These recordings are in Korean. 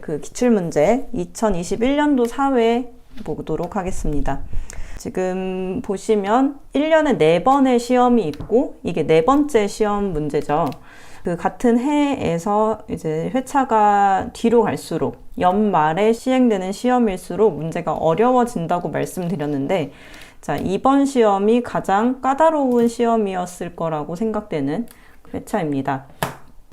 풀그 기출문제 2021년도 사회 보도록 하겠습니다. 지금 보시면 1년에 4번의 시험이 있고 이게 네 번째 시험 문제죠. 그 같은 해에서 이제 회차가 뒤로 갈수록 연말에 시행되는 시험일수록 문제가 어려워진다고 말씀드렸는데 자, 이번 시험이 가장 까다로운 시험이었을 거라고 생각되는 회차입니다.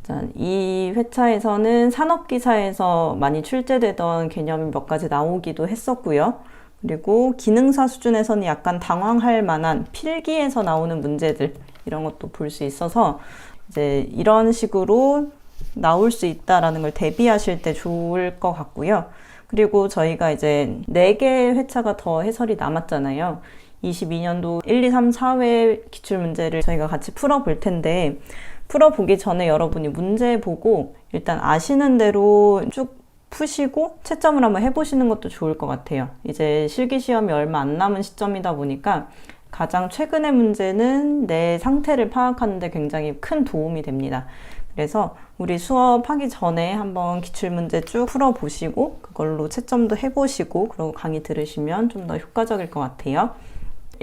자, 이 회차에서는 산업기사에서 많이 출제되던 개념이 몇 가지 나오기도 했었고요. 그리고 기능사 수준에서는 약간 당황할 만한 필기에서 나오는 문제들 이런 것도 볼 수 있어서 이제 이런 식으로 나올 수 있다라는 걸 대비하실 때 좋을 것 같고요. 그리고 저희가 이제 4개의 회차가 더 해설이 남았잖아요. 22년도 1, 2, 3, 4회 기출문제를 저희가 같이 풀어볼 텐데, 풀어보기 전에 여러분이 문제 보고 일단 아시는 대로 쭉 푸시고 채점을 한번 해보시는 것도 좋을 것 같아요. 이제 실기시험이 얼마 안 남은 시점이다 보니까 가장 최근의 문제는 내 상태를 파악하는데 굉장히 큰 도움이 됩니다. 그래서 우리 수업하기 전에 한번 기출문제 쭉 풀어보시고 그걸로 채점도 해보시고 그리고 강의 들으시면 좀 더 효과적일 것 같아요.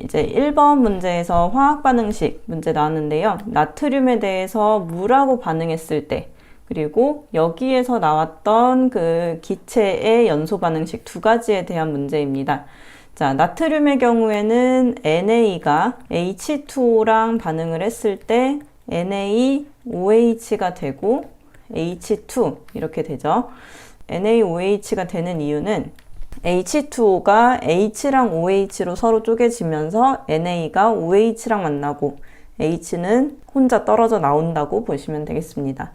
이제 1번 문제에서 화학 반응식 문제 나왔는데요. 나트륨에 대해서 물하고 반응했을 때 그리고 여기에서 나왔던 그 기체의 연소 반응식 두 가지에 대한 문제입니다. 자, 나트륨의 경우에는 NA가 H2O랑 반응을 했을 때 NaOH가 되고 H2 이렇게 되죠. NaOH가 되는 이유는 H2O가 H랑 OH로 서로 쪼개지면서 NA가 OH랑 만나고 H는 혼자 떨어져 나온다고 보시면 되겠습니다.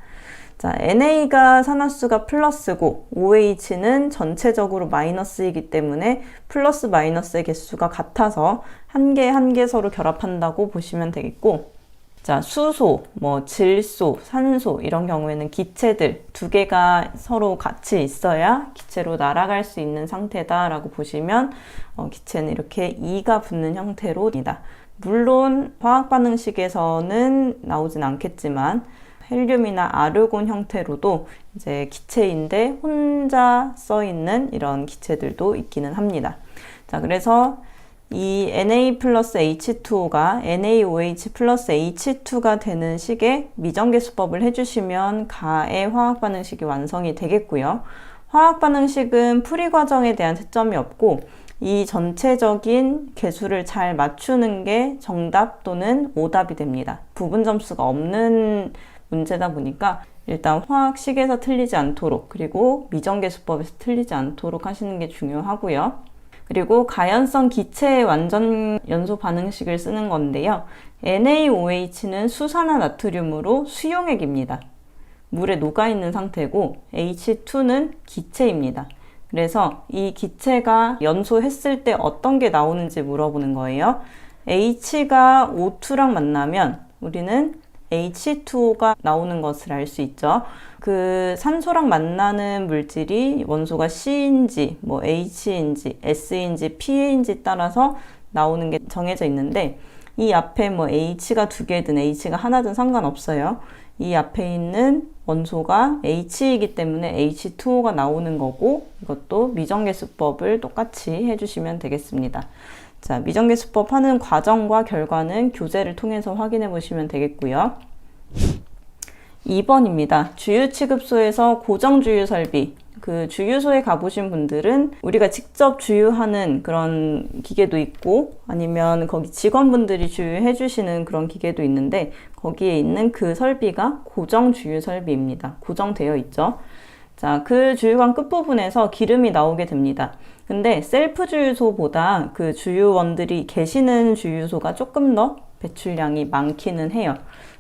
자, NA가 산화수가 플러스고 OH는 전체적으로 마이너스이기 때문에 플러스 마이너스의 개수가 같아서 한 개 한 개 서로 결합한다고 보시면 되겠고 자, 수소, 뭐 질소, 산소 이런 경우에는 기체들 두 개가 서로 같이 있어야 기체로 날아갈 수 있는 상태다라고 보시면 어, 기체는 이렇게 2가 붙는 형태로입니다. 물론 화학 반응식에서는 나오진 않겠지만 헬륨이나 아르곤 형태로도 이제 기체인데 혼자 써 있는 이런 기체들도 있기는 합니다. 자, 그래서 이 Na 플러스 H2O가 NaOH 플러스 H2가 되는 식의 미정계 수법을 해주시면 가의 화학 반응식이 완성이 되겠고요. 화학 반응식은 풀이 과정에 대한 채점이 없고 이 전체적인 개수를 잘 맞추는 게 정답 또는 오답이 됩니다. 부분 점수가 없는 문제다 보니까 일단 화학식에서 틀리지 않도록 그리고 미정계 수법에서 틀리지 않도록 하시는 게 중요하고요. 그리고 가연성 기체의 완전 연소 반응식을 쓰는 건데요. NaOH는 수산화 나트륨으로 수용액입니다. 물에 녹아있는 상태고 H2는 기체입니다. 그래서 이 기체가 연소했을 때 어떤 게 나오는지 물어보는 거예요. H가 O2랑 만나면 우리는 H2O가 나오는 것을 알 수 있죠. 그 산소랑 만나는 물질이 원소가 C인지, 뭐 H인지, S인지, P인지 따라서 나오는 게 정해져 있는데 이 앞에 뭐 H가 두 개든 H가 하나든 상관없어요. 이 앞에 있는 원소가 H이기 때문에 H2O가 나오는 거고 이것도 미정계수법을 똑같이 해주시면 되겠습니다. 자, 미정계 수법 하는 과정과 결과는 교재를 통해서 확인해 보시면 되겠고요. 2번입니다. 주유 취급소에서 고정 주유 설비. 그 주유소에 가보신 분들은 우리가 직접 주유하는 그런 기계도 있고 아니면 거기 직원분들이 주유해 주시는 그런 기계도 있는데 거기에 있는 그 설비가 고정 주유 설비입니다. 고정되어 있죠. 자, 그 주유관 끝부분에서 기름이 나오게 됩니다. 근데 셀프 주유소보다 그 주유원들이 계시는 주유소가 조금 더 배출량이 많기는 해요.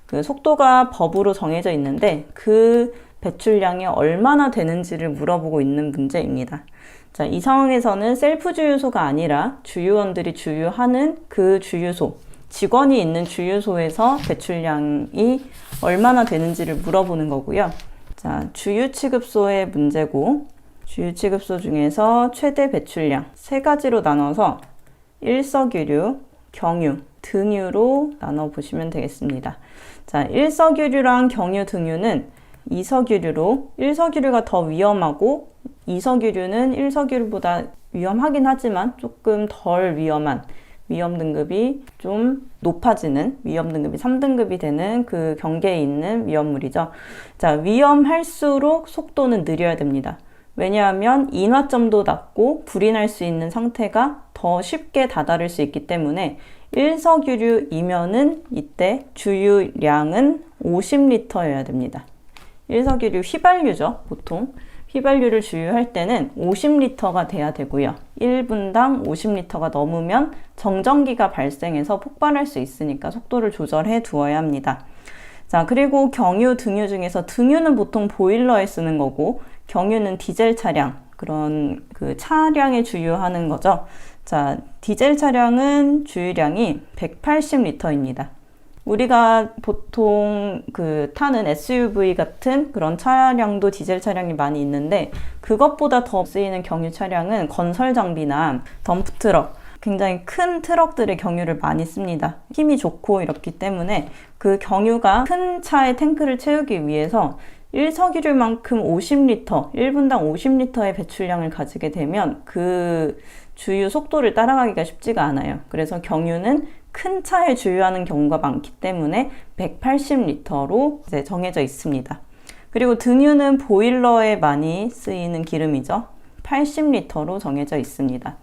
그 속도가 법으로 정해져 있는데 그 배출량이 얼마나 되는지를 물어보고 있는 문제입니다. 자, 이 상황에서는 셀프 주유소가 아니라 주유원들이 주유하는 그 주유소, 직원이 있는 주유소에서 배출량이 얼마나 되는지를 물어보는 거고요. 자, 주유 취급소의 문제고, 주유 취급소 중에서 최대 배출량 세 가지로 나눠서 일석유류, 경유, 등유로 나눠 보시면 되겠습니다. 자, 일석유류랑 경유, 등유는 이석유류로 1석유류가 더 위험하고 이석유류는 1석유류보다 위험하긴 하지만 조금 덜 위험한 위험 등급이 좀 높아지는 위험 등급이 3등급이 되는 그 경계에 있는 위험물이죠. 자, 위험할수록 속도는 느려야 됩니다. 왜냐하면 인화점도 낮고 불이 날 수 있는 상태가 더 쉽게 다다를 수 있기 때문에 일석유류 이면은 이때 주유량은 50리터여야 됩니다. 일석유류 휘발유죠, 보통. 휘발유를 주유할 때는 50리터가 돼야 되고요. 1분당 50리터가 넘으면 정전기가 발생해서 폭발할 수 있으니까 속도를 조절해 두어야 합니다. 자, 그리고 경유, 등유 중에서 등유는 보통 보일러에 쓰는 거고, 경유는 디젤 차량, 그런 그 차량에 주유하는 거죠. 자, 디젤 차량은 주유량이 180리터입니다. 우리가 보통 그 타는 SUV 같은 그런 차량도 디젤 차량이 많이 있는데 그것보다 더 쓰이는 경유 차량은 건설 장비나 덤프 트럭 굉장히 큰 트럭들의 경유를 많이 씁니다. 힘이 좋고 이렇기 때문에 그 경유가 큰 차의 탱크를 채우기 위해서 1석유류만큼 50리터, 1분당 50리터의 배출량을 가지게 되면 그 주유 속도를 따라가기가 쉽지가 않아요. 그래서 경유는 큰 차에 주유하는 경우가 많기 때문에 180리터로 이제 정해져 있습니다. 그리고 등유는 보일러에 많이 쓰이는 기름이죠. 80리터로 정해져 있습니다.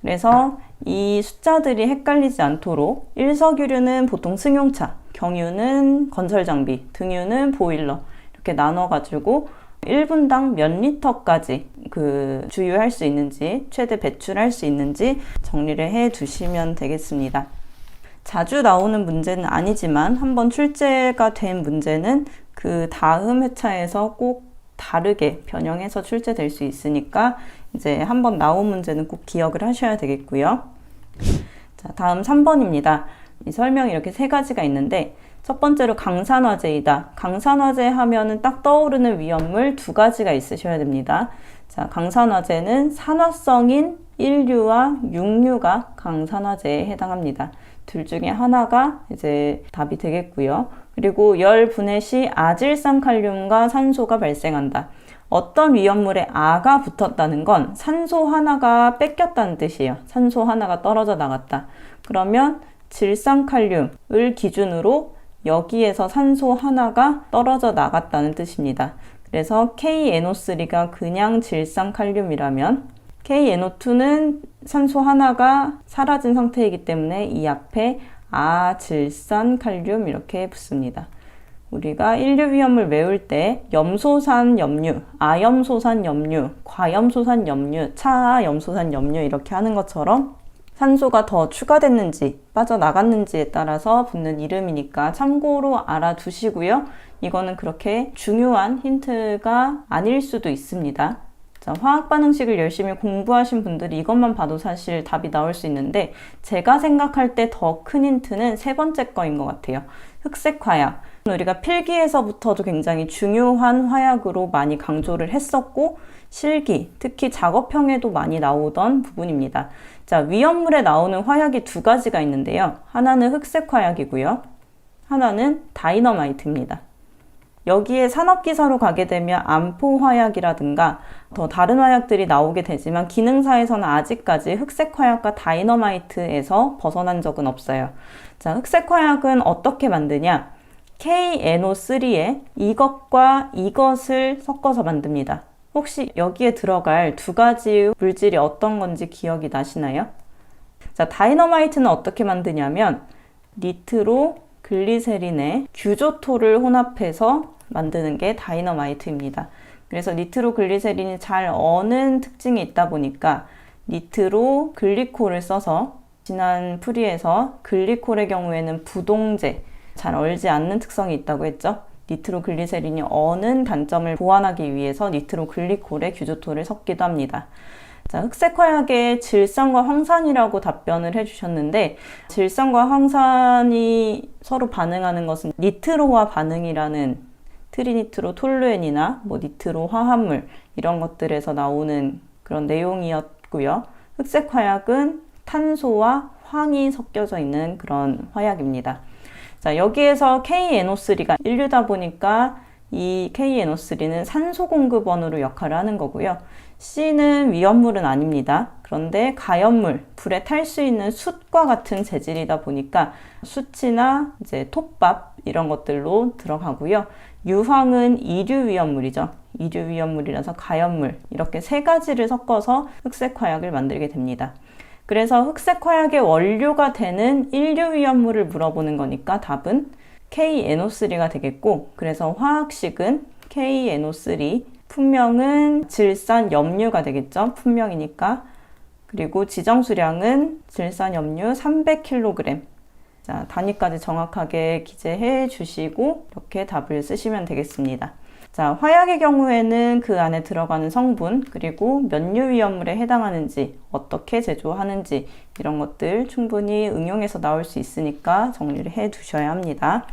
그래서 이 숫자들이 헷갈리지 않도록 일석유류는 보통 승용차, 경유는 건설 장비, 등유는 보일러 이렇게 나눠 가지고 1분당 몇 리터까지 그 주유할 수 있는지, 최대 배출할 수 있는지 정리를 해 두시면 되겠습니다. 자주 나오는 문제는 아니지만 한번 출제가 된 문제는 그 다음 회차에서 꼭 다르게 변형해서 출제될 수 있으니까 이제 한번 나온 문제는 꼭 기억을 하셔야 되겠고요. 자, 다음 3번입니다. 이 설명이 이렇게 세 가지가 있는데 첫 번째로 강산화제이다. 강산화제 하면은 딱 떠오르는 위험물 두 가지가 있으셔야 됩니다. 자, 강산화제는 산화성인 1류와 6류가 강산화제에 해당합니다. 둘 중에 하나가 이제 답이 되겠고요. 그리고 열 분해 시 아질산칼륨과 산소가 발생한다. 어떤 위험물에 아가 붙었다는 건 산소 하나가 뺏겼다는 뜻이에요. 산소 하나가 떨어져 나갔다. 그러면 질산칼륨을 기준으로 여기에서 산소 하나가 떨어져 나갔다는 뜻입니다. 그래서 KNO3가 그냥 질산칼륨이라면 KNO2는 산소 하나가 사라진 상태이기 때문에 이 앞에 아 질산 칼륨 이렇게 붙습니다. 우리가 인류 위험을 외울 때 염소산 염류, 아염소산 염류, 과염소산 염류, 차염소산 염류 이렇게 하는 것처럼 산소가 더 추가됐는지 빠져나갔는지에 따라서 붙는 이름이니까 참고로 알아두시고요. 이거는 그렇게 중요한 힌트가 아닐 수도 있습니다. 자, 화학 반응식을 열심히 공부하신 분들이 이것만 봐도 사실 답이 나올 수 있는데 제가 생각할 때 더 큰 힌트는 세 번째 거인 것 같아요. 흑색 화약. 우리가 필기에서부터도 굉장히 중요한 화약으로 많이 강조를 했었고 실기, 특히 작업형에도 많이 나오던 부분입니다. 자, 위험물에 나오는 화약이 두 가지가 있는데요. 하나는 흑색 화약이고요. 하나는 다이너마이트입니다. 여기에 산업기사로 가게 되면 암포 화약이라든가 더 다른 화약들이 나오게 되지만 기능사에서는 아직까지 흑색 화약과 다이너마이트에서 벗어난 적은 없어요. 자, 흑색 화약은 어떻게 만드냐? KNO3에 이것과 이것을 섞어서 만듭니다. 혹시 여기에 들어갈 두 가지 물질이 어떤 건지 기억이 나시나요? 자, 다이너마이트는 어떻게 만드냐면 니트로 글리세린에 규조토를 혼합해서 만드는 게 다이너마이트입니다. 그래서 니트로 글리세린이 잘 어는 특징이 있다 보니까 니트로 글리콜을 써서 지난 풀이에서 글리콜의 경우에는 부동제, 잘 얼지 않는 특성이 있다고 했죠. 니트로 글리세린이 어는 단점을 보완하기 위해서 니트로 글리콜에 규조토를 섞기도 합니다. 자, 흑색 화약의 질산과 황산이라고 답변을 해주셨는데, 질산과 황산이 서로 반응하는 것은 니트로화 반응이라는 트리니트로 톨루엔이나 뭐 니트로 화합물 이런 것들에서 나오는 그런 내용이었고요. 흑색 화약은 탄소와 황이 섞여져 있는 그런 화약입니다. 자, 여기에서 KNO3가 인류다 보니까 이 KNO3는 산소 공급원으로 역할을 하는 거고요. C는 위험물은 아닙니다. 그런데 가연물, 불에 탈 수 있는 숯과 같은 재질이다 보니까 숯이나 이제 톱밥 이런 것들로 들어가고요. 유황은 이류 위험물이죠. 이류 위험물이라서 가연물 이렇게 세 가지를 섞어서 흑색 화약을 만들게 됩니다. 그래서 흑색 화약의 원료가 되는 인류 위험물을 물어보는 거니까 답은 KNO3가 되겠고 그래서 화학식은 KNO3 품명은 질산 염류가 되겠죠. 품명이니까. 그리고 지정 수량은 질산 염류 300kg. 자, 단위까지 정확하게 기재해 주시고 이렇게 답을 쓰시면 되겠습니다. 자, 화약의 경우에는 그 안에 들어가는 성분, 그리고 몇류 위험물에 해당하는지, 어떻게 제조하는지, 이런 것들 충분히 응용해서 나올 수 있으니까 정리를 해 두셔야 합니다.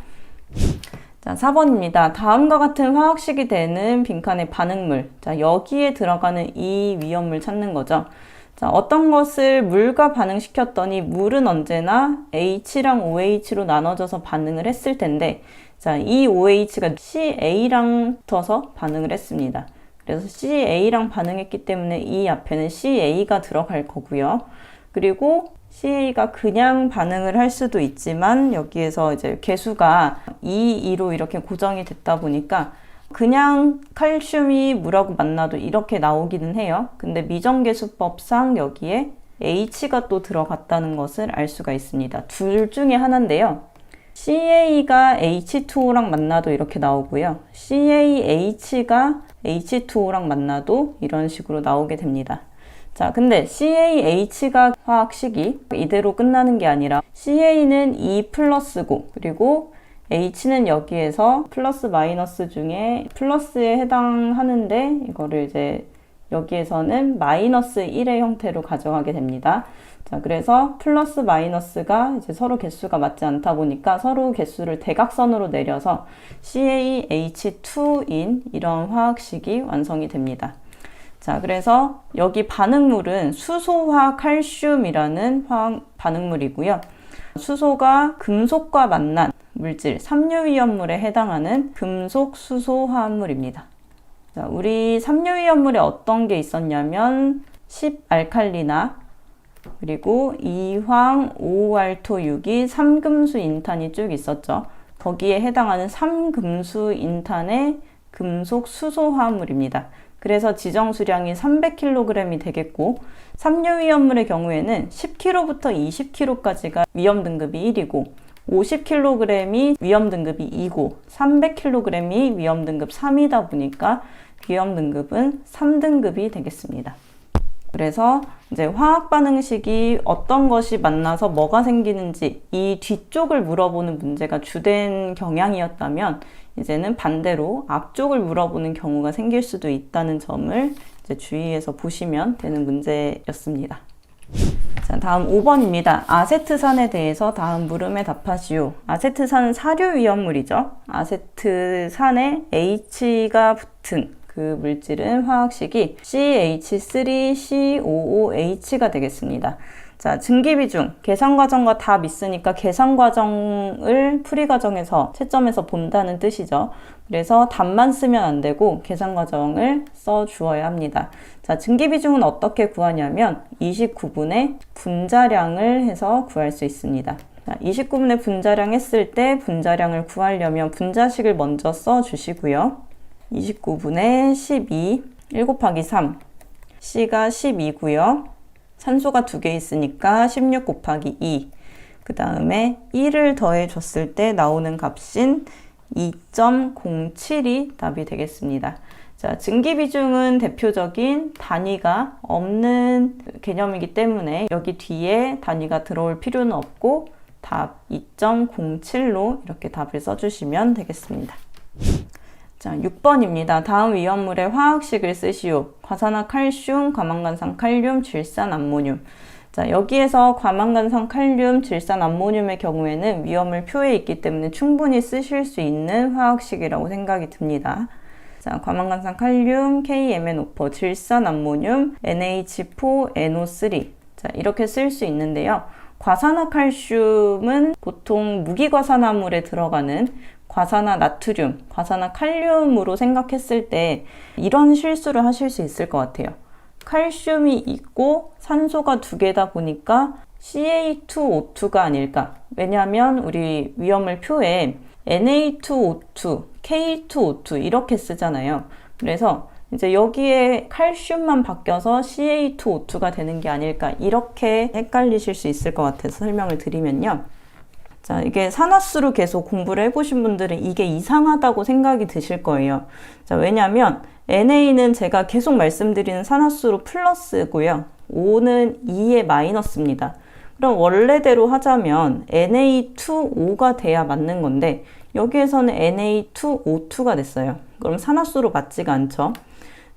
자, 4번입니다. 다음과 같은 화학식이 되는 빈칸의 반응물. 자, 여기에 들어가는 이 위험물 찾는 거죠. 자, 어떤 것을 물과 반응시켰더니 물은 언제나 H랑 OH로 나눠져서 반응을 했을 텐데, 자, 이 OH가 CA랑 붙어서 반응을 했습니다. 그래서 CA랑 반응했기 때문에 이 앞에는 CA가 들어갈 거고요. 그리고 CA가 그냥 반응을 할 수도 있지만 여기에서 이제 개수가 2, 2로 이렇게 고정이 됐다 보니까 그냥 칼슘이 물하고 만나도 이렇게 나오기는 해요. 근데 미정계수법상 여기에 H가 또 들어갔다는 것을 알 수가 있습니다. 둘 중에 하나인데요. CA가 H2O랑 만나도 이렇게 나오고요. CAH가 H2O랑 만나도 이런 식으로 나오게 됩니다. 자, 근데 CAH가 화학식이 이대로 끝나는 게 아니라 CA는 E 플러스고 그리고 H는 여기에서 플러스 마이너스 중에 플러스에 해당하는데 이거를 이제 여기에서는 마이너스 1의 형태로 가져가게 됩니다. 자, 그래서 플러스 마이너스가 이제 서로 개수가 맞지 않다 보니까 서로 개수를 대각선으로 내려서 CaH2인 이런 화학식이 완성이 됩니다. 자, 그래서 여기 반응물은 수소화 칼슘이라는 화학 반응물이고요. 수소가 금속과 만난 물질, 삼류위험물에 해당하는 금속 수소 화합물입니다. 자, 우리 삼류위험물에 어떤 게 있었냐면 10알칼리나 그리고 이황, 오알토6이 삼금수 인탄이 쭉 있었죠. 거기에 해당하는 삼금수 인탄의 금속 수소 화합물입니다. 그래서 지정 수량이 300kg이 되겠고 삼류 위험물의 경우에는 10kg부터 20kg까지가 위험 등급이 1이고 50kg이 위험 등급이 2고 300kg이 위험 등급 3이다 보니까 위험 등급은 3등급이 되겠습니다. 그래서 이제 화학 반응식이 어떤 것이 만나서 뭐가 생기는지 이 뒤쪽을 물어보는 문제가 주된 경향이었다면 이제는 반대로 앞쪽을 물어보는 경우가 생길 수도 있다는 점을 주의해서 보시면 되는 문제였습니다. 자, 다음 5번입니다. 아세트산에 대해서 다음 물음에 답하시오. 아세트산은 사류 위험물이죠. 아세트산에 H가 붙은 그 물질은 화학식이 CH3COOH가 되겠습니다. 자, 증기 비중, 계산 과정과 다 믿으니까 계산 과정을 풀이 과정에서 채점해서 본다는 뜻이죠. 그래서 답만 쓰면 안 되고 계산 과정을 써 주어야 합니다. 자, 증기 비중은 어떻게 구하냐면 29분의 분자량을 해서 구할 수 있습니다. 자, 29분의 분자량 했을 때 분자량을 구하려면 분자식을 먼저 써 주시고요. 29분의 12, 1 곱하기 3, C가 12고요. 산소가 두 개 있으니까 16 곱하기 2. 그 다음에 1을 더해 줬을 때 나오는 값인 2.07이 답이 되겠습니다. 자, 증기 비중은 대표적인 단위가 없는 개념이기 때문에 여기 뒤에 단위가 들어올 필요는 없고 답 2.07로 이렇게 답을 써주시면 되겠습니다. 자, 6번입니다. 다음 위험물의 화학식을 쓰시오. 과산화 칼슘, 과망간산 칼륨, 질산 암모늄. 자, 여기에서 과망간산 칼륨, 질산 암모늄의 경우에는 위험물 표에 있기 때문에 충분히 쓰실 수 있는 화학식이라고 생각이 듭니다. 자, 과망간산 칼륨, KMNO4, 질산 암모늄, NH4NO3. 자, 이렇게 쓸 수 있는데요. 과산화 칼슘은 보통 무기과산화물에 들어가는 과산화 나트륨, 과산화 칼륨으로 생각했을 때 이런 실수를 하실 수 있을 것 같아요. 칼슘이 있고 산소가 두 개다 보니까 CA2O2가 아닐까. 왜냐하면 우리 위험물 표에 Na2O2, K2O2 이렇게 쓰잖아요. 그래서 이제 여기에 칼슘만 바뀌어서 CA2O2가 되는 게 아닐까. 이렇게 헷갈리실 수 있을 것 같아서 설명을 드리면요. 자, 이게 산화수로 계속 공부를 해보신 분들은 이게 이상하다고 생각이 드실 거예요. 자, 왜냐면 NA는 제가 계속 말씀드리는 산화수로 플러스고요. O는 2의 마이너스입니다. 그럼 원래대로 하자면 Na2O 가 돼야 맞는 건데 여기에서는 Na2O2가 됐어요. 그럼 산화수로 맞지가 않죠.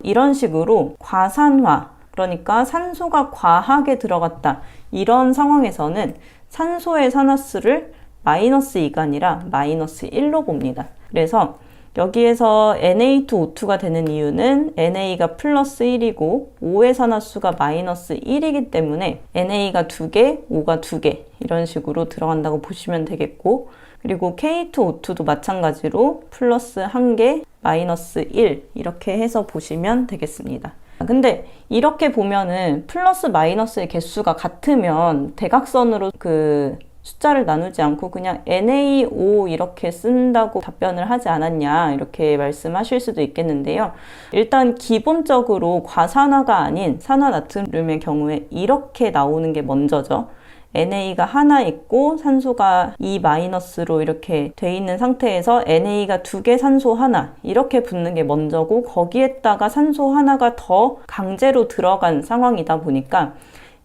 이런 식으로 과산화, 그러니까 산소가 과하게 들어갔다. 이런 상황에서는 산소의 산화수를 마이너스 2가 아니라 마이너스 1로 봅니다. 그래서 여기에서 Na2O2가 되는 이유는 NA가 플러스 1이고 O의 산화수가 마이너스 1이기 때문에 NA가 2개, O가 2개 이런 식으로 들어간다고 보시면 되겠고 그리고 K2O2도 마찬가지로 플러스 1개, 마이너스 1 이렇게 해서 보시면 되겠습니다. 근데 이렇게 보면은 플러스 마이너스의 개수가 같으면 대각선으로 그 숫자를 나누지 않고 그냥 NaO 이렇게 쓴다고 답변을 하지 않았냐 이렇게 말씀하실 수도 있겠는데요. 일단 기본적으로 과산화가 아닌 산화나트륨의 경우에 이렇게 나오는 게 먼저죠. NA가 하나 있고 산소가 2-로 이렇게 돼 있는 상태에서 NA가 두 개 산소 하나 이렇게 붙는 게 먼저고 거기에다가 산소 하나가 더 강제로 들어간 상황이다 보니까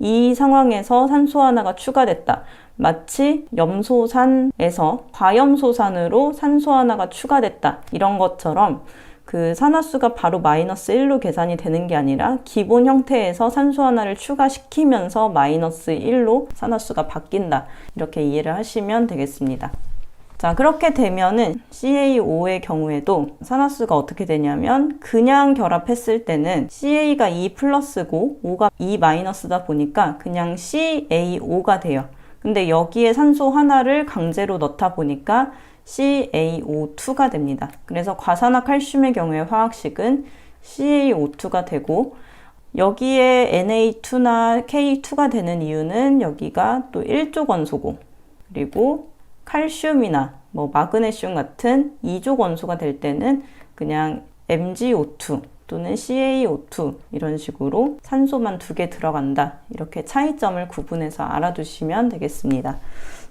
이 상황에서 산소 하나가 추가됐다. 마치 염소산에서 과염소산으로 산소 하나가 추가됐다. 이런 것처럼 그 산화수가 바로 마이너스 1로 계산이 되는 게 아니라 기본 형태에서 산소 하나를 추가시키면서 마이너스 1로 산화수가 바뀐다. 이렇게 이해를 하시면 되겠습니다. 자, 그렇게 되면은 CaO의 경우에도 산화수가 어떻게 되냐면 그냥 결합했을 때는 Ca가 2 플러스고 O가 2 마이너스다 보니까 그냥 CaO가 돼요. 근데 여기에 산소 하나를 강제로 넣다 보니까 CaO2가 됩니다. 그래서 과산화 칼슘의 경우에 화학식은 CaO2가 되고 여기에 Na2나 K2가 되는 이유는 여기가 또 1조 원소고 그리고 칼슘이나 뭐 마그네슘 같은 2조 원소가 될 때는 그냥 MgO2 또는 CaO2 이런 식으로 산소만 두 개 들어간다. 이렇게 차이점을 구분해서 알아두시면 되겠습니다.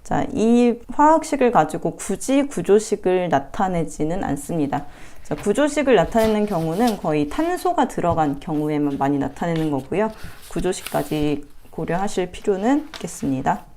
자, 이 화학식을 가지고 굳이 구조식을 나타내지는 않습니다. 자, 구조식을 나타내는 경우는 거의 탄소가 들어간 경우에만 많이 나타내는 거고요. 구조식까지 고려하실 필요는 있겠습니다.